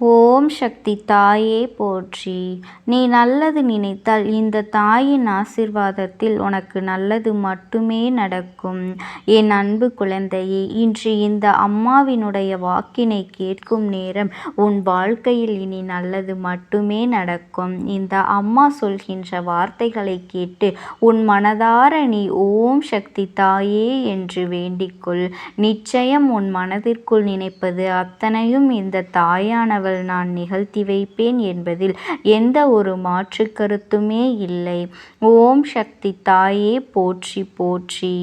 ஓம் சக்தி தாயே போற்றி. நீ நல்லது நினைத்தால் இந்த தாயின் ஆசிர்வாதத்தில் உனக்கு நல்லது மட்டுமே நடக்கும். என் அன்பு குழந்தையே இன்று இந்த அம்மாவினுடைய வாக்கினை கேட்கும் நேரம் உன் வாழ்க்கையில் இனி நல்லது மட்டுமே நடக்கும். இந்த அம்மா சொல்கின்ற வார்த்தைகளை கேட்டு உன் மனதார நீ ஓம் சக்தி தாயே என்று வேண்டிக்கொள். நிச்சயம் உன் மனதிற்குள் நினைப்பது அத்தனையும் இந்த தாயானவர் அவள் நான் நிகழ்த்தி வைப்பேன் என்பதில் எந்த ஒரு மாற்று கருத்துமே இல்லை. ஓம் சக்தி தாயே போற்றி போற்றி.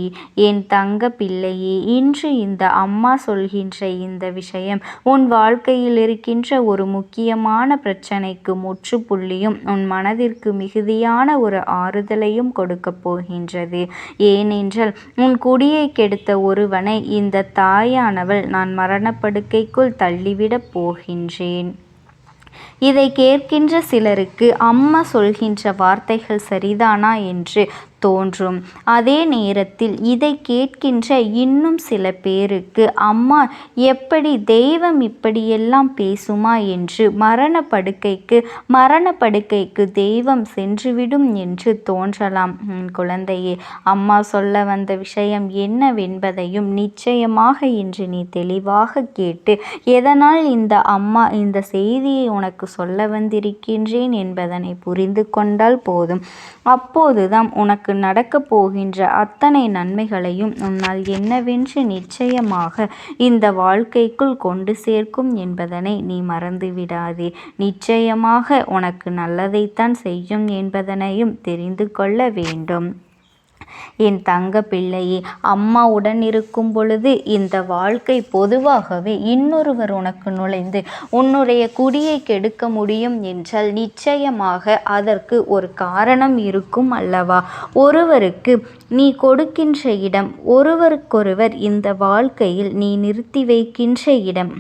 என் தங்க பிள்ளையே இன்று இந்த அம்மா சொல்கின்ற இந்த விஷயம் உன் வாழ்க்கையில் இருக்கின்ற ஒரு முக்கியமான பிரச்சனைக்கு முற்றுப்புள்ளியும் உன் மனதிற்கு மிகுதியான ஒரு ஆறுதலையும் கொடுக்க போகின்றது. ஏனென்றால் உன் குடியை கெடுத்த ஒருவனை இந்த தாயானவள் நான் மரணப்படுக்கைக்குள் தள்ளிவிடப் போகின்றேன். இதை கேட்கின்ற சிலருக்கு அம்மா சொல்கின்ற வார்த்தைகள் சரிதானா என்று தோன்றும். அதே நேரத்தில் இதை கேட்கின்ற இன்னும் சில பேருக்கு அம்மா எப்படி தெய்வம் இப்படியெல்லாம் பேசுமா என்று மரண படுக்கைக்கு மரண படுக்கைக்கு தெய்வம் சென்றுவிடும் என்று தோன்றலாம். குழந்தையே அம்மா சொல்ல வந்த விஷயம் என்னவென்பதையும் நிச்சயமாக இன்று நீ தெளிவாக கேட்டு எதனால் இந்த அம்மா இந்த செய்தியை உனக்கு சொல்ல வந்திருக்கின்றேன் என்பதனை புரிந்து கொண்டால் போதும். அப்போதுதான் உனக்கு உனக்கு நடக்கப் போகின்ற அத்தனை நன்மைகளையும் உன்னால் என்னவென்று நிச்சயமாக இந்த வாழ்க்கைக்குள் கொண்டு சேர்க்கும் என்பதனை நீ மறந்துவிடாதே. நிச்சயமாக உனக்கு நல்லதைத்தான் செய்யும் என்பதனையும் தெரிந்து கொள்ள வேண்டும். என் தங்க பிள்ளையே அம்மாவுடன் இருக்கும் பொழுது இந்த வாழ்க்கை பொதுவாகவே இன்னொருவர் உனக்கு நுழைந்து உன்னுடைய குடியை கெடுக்க முடியும் என்றால் நிச்சயமாக அதற்கு ஒரு காரணம் இருக்கும் அல்லவா? ஒருவருக்கு நீ கொடுக்கின்ற இடம் ஒருவருக்கொருவர் இந்த வாழ்க்கையில் நீ நிறுத்தி வைக்கின்ற இடம்.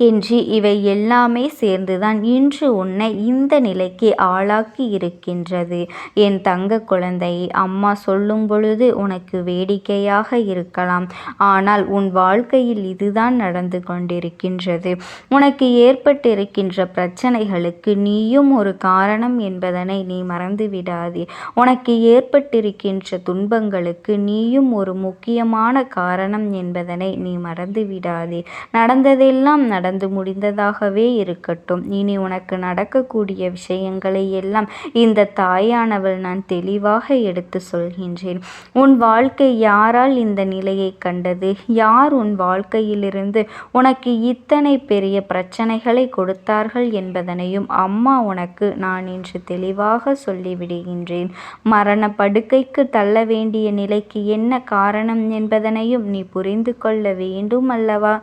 என்று இவை எல்லாமே சேர்ந்துதான் இன்று உன்னை இந்த நிலைக்கு ஆளாக்கி இருக்கின்றது. என் தங்க குழந்தையை அம்மா சொல்லும் பொழுது உனக்கு வேடிக்கையாக இருக்கலாம். ஆனால் உன் வாழ்க்கையில் இதுதான் நடந்து கொண்டிருக்கின்றது. உனக்கு ஏற்பட்டிருக்கின்ற பிரச்சனைகளுக்கு நீயும் ஒரு காரணம் என்பதனை நீ மறந்து விடாதே உனக்கு ஏற்பட்டிருக்கின்ற துன்பங்களுக்கு நீயும் ஒரு முக்கியமான காரணம் என்பதனை நீ மறந்து விடாதே நடந்ததெல்லாம் நட நடந்து முடிந்ததாகவே இருக்கட்டும். இனி உனக்கு நடக்கக்கூடிய விஷயங்களை எல்லாம் இந்த தாயானவள் நான் தெளிவாக எடுத்து சொல்கின்றேன். உன் வாழ்க்கை யாரால் இந்த நிலையை கண்டது? யார் உன் வாழ்க்கையிலிருந்து உனக்கு இத்தனை பெரிய பிரச்சனைகளை கொடுத்தார்கள் என்பதனையும் அம்மா உனக்கு நான் இன்று தெளிவாக சொல்லிவிடுகின்றேன். மரண படுக்கைக்கு தள்ள வேண்டிய நிலைக்கு என்ன காரணம் என்பதனையும் நீ புரிந்து கொள்ள வேண்டும் அல்லவா?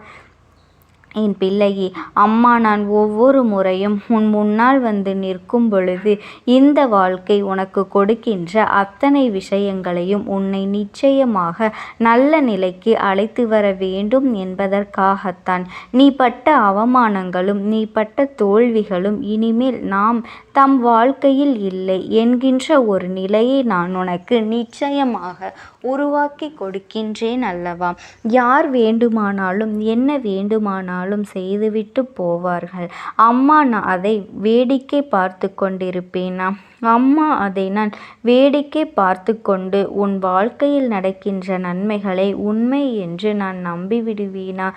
என் பிள்ளையே அம்மா நான் ஒவ்வொரு முறையும் உன் முன்னால் வந்து நிற்கும் பொழுது இந்த வாழ்க்கை உனக்கு கொடுக்கின்ற அத்தனை விஷயங்களையும் உன்னை நிச்சயமாக நல்ல நிலைக்கு அழைத்து வர வேண்டும் என்பதற்காகத்தான். நீ பட்ட அவமானங்களும் நீ பட்ட தோல்விகளும் இனிமேல் நாம் தம் வாழ்க்கையில் இல்லை என்கின்ற ஒரு நிலையை நான் உனக்கு நிச்சயமாக உருவாக்கி கொடுக்கின்றேன் அல்லவா? யார் வேண்டுமானாலும் என்ன வேண்டுமானாலும் வேண்டுமானாலும் செய்துவிட்டு போவார்கள். அம்மா நான் அதை வேடிக்கை பார்த்து கொண்டிருப்பேனா? அம்மா அதை நான் வேடிக்கை பார்த்து கொண்டு உன் வாழ்க்கையில் நடக்கின்ற நன்மைகளை உண்மை என்று நான் நம்பிவிடுவேனா?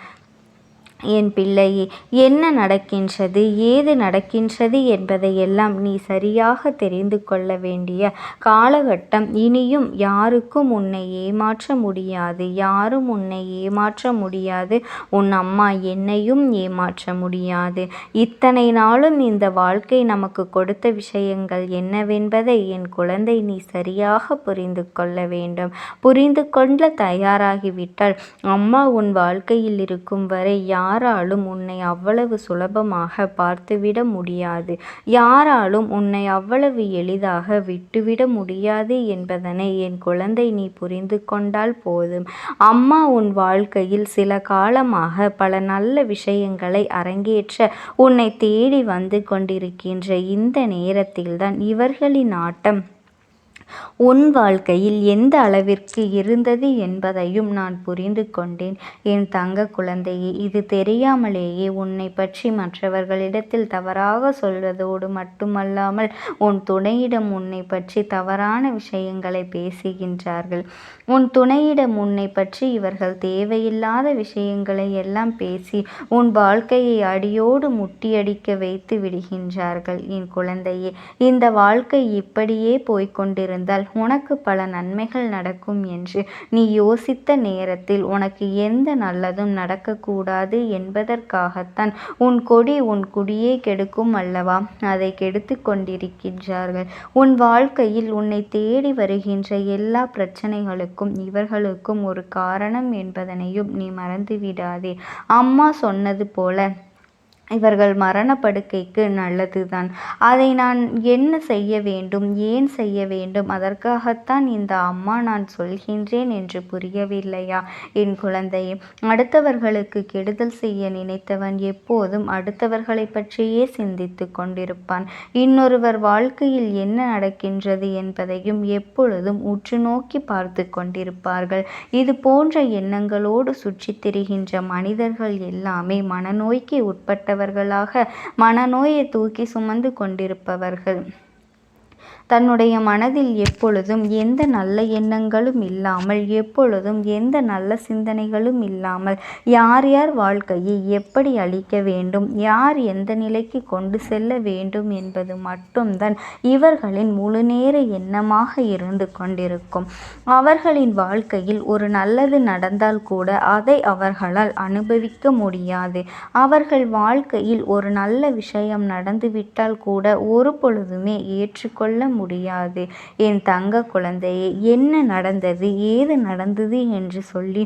என் பிள்ளையே என்ன நடக்கின்றது ஏது நடக்கின்றது என்பதையெல்லாம் நீ சரியாக தெரிந்து கொள்ள வேண்டிய காலகட்டம் இனியும் யாருக்கும் உன்னை ஏமாற்ற முடியாது யாரும் உன்னை ஏமாற்ற முடியாது உன் அம்மா என்னையும் ஏமாற்ற முடியாது. இத்தனை நாளும் இந்த வாழ்க்கை நமக்கு கொடுத்த விஷயங்கள் என்னவென்பதை என் குழந்தை நீ சரியாக புரிந்து கொள்ள வேண்டும். புரிந்து கொள்ள தயாராகிவிட்டால் அம்மா உன் வாழ்க்கையில் இருக்கும் வரை யார் யாராலும் உன்னை அவ்வளவு சுலபமாக பார்த்துவிட முடியாது. யாராலும் உன்னை அவ்வளவு எளிதாக விட்டுவிட முடியாது என்பதனை என் குழந்தை நீ புரிந்து கொண்டால் போதும். அம்மா உன் வாழ்க்கையில் சில காலமாக பல நல்ல விஷயங்களை அரங்கேற்ற உன்னை தேடி வந்து கொண்டிருக்கின்ற இந்த நேரத்தில்தான் இவர்களின் ஆட்டம் உன் வாழ்க்கையில் எந்த அளவிற்கு இருந்தது என்பதையும் நான் புரிந்து கொண்டேன். என் தங்க குழந்தையே இது தெரியாமலேயே உன்னை பற்றி மற்றவர்களிடத்தில் தவறாக சொல்வதோடு மட்டுமல்லாமல் உன் துணையிடம் உன்னை பற்றி தவறான விஷயங்களை பேசுகின்றார்கள். உன் துணையிடம் உன்னை பற்றி இவர்கள் தேவையில்லாத விஷயங்களை எல்லாம் பேசி உன் வாழ்க்கையை அடியோடு முட்டியடிக்க வைத்து விடுகின்றார்கள். என் குழந்தையே இந்த வாழ்க்கை இப்படியே இருந்தால் உனக்கு பல நன்மைகள் நடக்கும் என்று நீ யோசித்த நேரத்தில் உனக்கு எந்த நல்லதும் நடக்கக்கூடாது என்பதற்காகத்தான் உன் கொடி உன் குடியே கெடுக்கும் அல்லவா? அதை கெடுத்து கொண்டிருக்கின்றார்கள். உன் வாழ்க்கையில் உன்னை தேடி வருகின்ற எல்லா பிரச்சனைகளுக்கும் இவர்களுக்கும் ஒரு காரணம் என்பதனையும் நீ மறந்துவிடாதே. அம்மா சொன்னது போல இவர்கள் மரணப்படுக்கைக்கு நல்லதுதான். அதை நான் என்ன செய்ய வேண்டும்? ஏன் செய்ய வேண்டும்? அதற்காகத்தான் இந்த அம்மா நான் சொல்கின்றேன் என்று புரியவில்லையா? என் குழந்தையே அடுத்தவர்களுக்கு கெடுதல் செய்ய நினைத்தவன் எப்போதும் அடுத்தவர்களை பற்றியே சிந்தித்து கொண்டிருப்பான். இன்னொருவர் வாழ்க்கையில் என்ன நடக்கின்றது என்பதையும் எப்பொழுதும் உற்று நோக்கி பார்த்து கொண்டிருப்பார்கள். இது போன்ற எண்ணங்களோடு சுற்றித் திரிகின்ற மனிதர்கள் எல்லாமே மனநோய்க்கு உட்பட்ட உள்ளவர்களாக மனநோயை தூக்கி சுமந்து கொண்டிருப்பவர்கள். தன்னுடைய மனதில் எப்பொழுதும் எந்த நல்ல எண்ணங்களும் இல்லாமல் எப்பொழுதும் எந்த நல்ல சிந்தனைகளும் இல்லாமல் யார் யார் வாழ்க்கையை எப்படி அழிக்க வேண்டும் யார் எந்த நிலைக்கு கொண்டு செல்ல வேண்டும் என்பது மட்டும்தான் இவர்களின் முழுநேர எண்ணமாக இருந்து கொண்டிருக்கும். அவர்களின் வாழ்க்கையில் ஒரு நல்லது நடந்தால் கூட அதை அவர்களால் அனுபவிக்க முடியாது. அவர்கள் வாழ்க்கையில் ஒரு நல்ல விஷயம் நடந்துவிட்டால் கூட ஒரு பொழுதுமே ஏற்றுக்கொள்ள முடியாது முடியாது. என் தங்க குழந்தையே என்ன நடந்தது ஏது நடந்தது என்று சொல்லி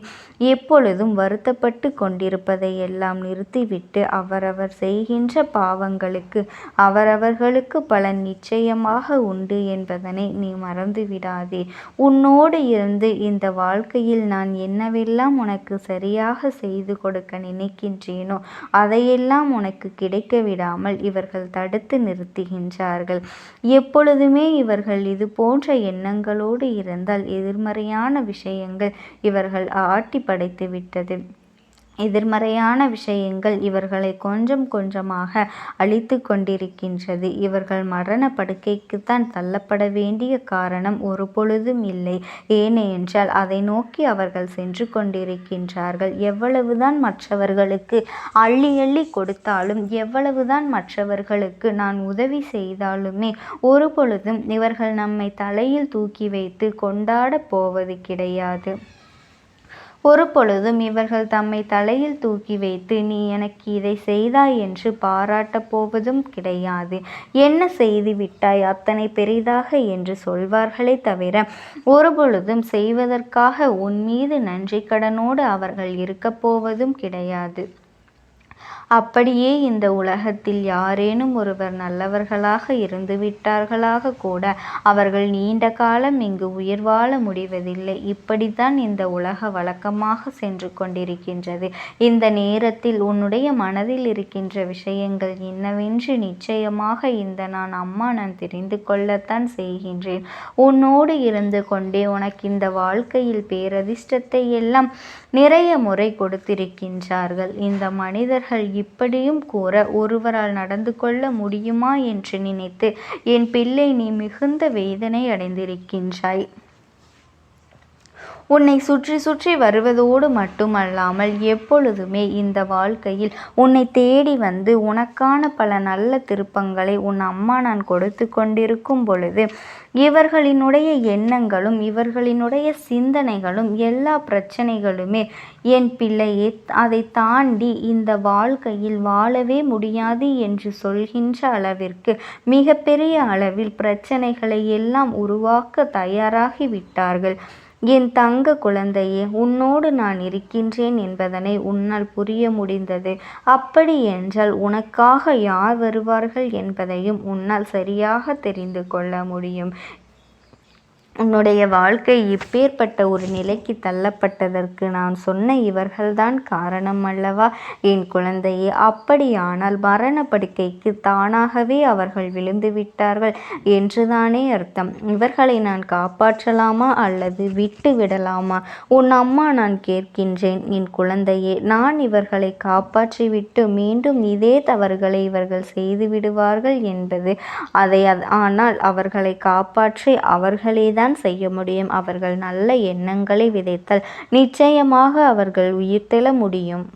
எப்பொழுதும் வருத்தப்பட்டு கொண்டிருப்பதை எல்லாம் நிறுத்திவிட்டு அவரவர் செய்கின்ற பாவங்களுக்கு அவரவர்களுக்கு பலன் நிச்சயமாக உண்டு என்பதனை நீ மறந்து விடாதே. உன்னோடு இருந்து இந்த வாழ்க்கையில் நான் என்னவெல்லாம் உனக்கு சரியாக செய்து கொடுக்க நினைக்கின்றேனோ அதையெல்லாம் உனக்கு கிடைக்க விடாமல் இவர்கள் தடுத்து நிறுத்துகின்றார்கள். எப்பொழுதுமே இவர்கள் இது போன்ற எண்ணங்களோடு இருந்தால் எதிர்மறையான விஷயங்கள் இவர்கள் ஆட்டி படைத்து விட்டது. எதிர்மறையான விஷயங்கள் இவர்களை கொஞ்சம் கொஞ்சமாக அழித்து கொண்டிருக்கின்றது. இவர்கள் மரண படுக்கைக்குத்தான் தள்ளப்பட வேண்டிய காரணம் ஒரு பொழுதும் இல்லை. ஏனென்றால் அதை நோக்கி அவர்கள் சென்று கொண்டிருக்கின்றார்கள். எவ்வளவுதான் மற்றவர்களுக்கு அள்ளி அள்ளி கொடுத்தாலும் எவ்வளவுதான் மற்றவர்களுக்கு நான் உதவி செய்தாலுமே ஒரு பொழுதும் இவர்கள் நம்மை தலையில் தூக்கி வைத்து கொண்டாட போவது கிடையாது. ஒரு பொழுதும் இவர்கள் தம்மை தலையில் தூக்கி வைத்து நீ எனக்கு இதை செய்தாய் என்று பாராட்டப் போவதும் கிடையாது. என்ன செய்து விட்டாய் அத்தனை பெரிதாக? என்று சொல்வார்களே தவிர ஒரு பொழுதும் செய்வதற்காக உன் மீது நன்றி கடனோடு அவர்கள் இருக்கப் போவதும் கிடையாது. அப்படியே இந்த உலகத்தில் யாரேனும் ஒருவர் நல்லவர்களாக இருந்துவிட்டார்களாக கூட அவர்கள் நீண்ட காலம் இங்கு உயிர் வாழ முடிவதில்லை. இப்படித்தான் இந்த உலக வழக்கமாக சென்று கொண்டிருக்கின்றது. இந்த நேரத்தில் உன்னுடைய மனதில் இருக்கின்ற விஷயங்கள் என்னவென்று நிச்சயமாக இந்த நான் அம்மா நான் தெரிந்து கொள்ளத்தான் செய்கின்றேன். உன்னோடு இருந்து கொண்டே உனக்கு இந்த வாழ்க்கையில் பேரதிர்ஷ்டத்தை எல்லாம் நிறைய முறை கொடுத்திருக்கின்றார்கள். இந்த மனிதர்கள் இப்படியும் கூற ஒருவரால் நடந்து கொள்ள முடியுமா என்று நினைத்து என் பிள்ளை நீ மிகுந்த வேதனை அடைந்திருக்கின்றாய். உன்னை சுற்றி சுற்றி வருவதோடு மட்டுமல்லாமல் எப்பொழுதுமே இந்த வாழ்க்கையில் உன்னை தேடி வந்து உனக்கான பல நல்ல திருப்பங்களை உன் அம்மா நான் கொடுத்து கொண்டிருக்கும் பொழுது இவர்களினுடைய எண்ணங்களும் இவர்களினுடைய சிந்தனைகளும் எல்லா பிரச்சனைகளுமே என் பிள்ளையே அதை தாண்டி இந்த வாழ்க்கையில் வாழவே முடியாது என்று சொல்கின்ற அளவிற்கு மிகப்பெரிய அளவில் பிரச்சனைகளை எல்லாம் உருவாக்க தயாராகி விட்டார்கள் என் தங்க குழந்தையே உன்னோடு நான் இருக்கின்றேன் என்பதனை உன்னால் புரிய முடிந்தது. அப்படி என்றால் உனக்காக யார் வருவார்கள் என்பதையும் உன்னால் சரியாக தெரிந்து கொள்ள முடியும். உன்னுடைய வாழ்க்கை இப்பேற்பட்ட ஒரு நிலைக்கு தள்ளப்பட்டதற்கு நான் சொன்ன இவர்கள்தான் காரணம் அல்லவா? என் குழந்தையே அப்படியானால் மரண படுக்கைக்கு தானாகவே அவர்கள் விழுந்து விட்டார்கள் என்றுதானே அர்த்தம். இவர்களை நான் காப்பாற்றலாமா அல்லது விட்டு விடலாமா? உன் அம்மா நான் கேட்கின்றேன். என் குழந்தையே நான் இவர்களை காப்பாற்றிவிட்டு மீண்டும் இதே தவறுகளை இவர்கள் செய்து விடுவார்கள் என்பது. அதை ஆனால் அவர்களை காப்பாற்றி அவர்களேதான் தான் செய்ய முடியும். அவர்கள் நல்ல எண்ணங்களை விதைத்தால். நிச்சயமாக அவர்கள் உயிர்த்தெழ முடியும்.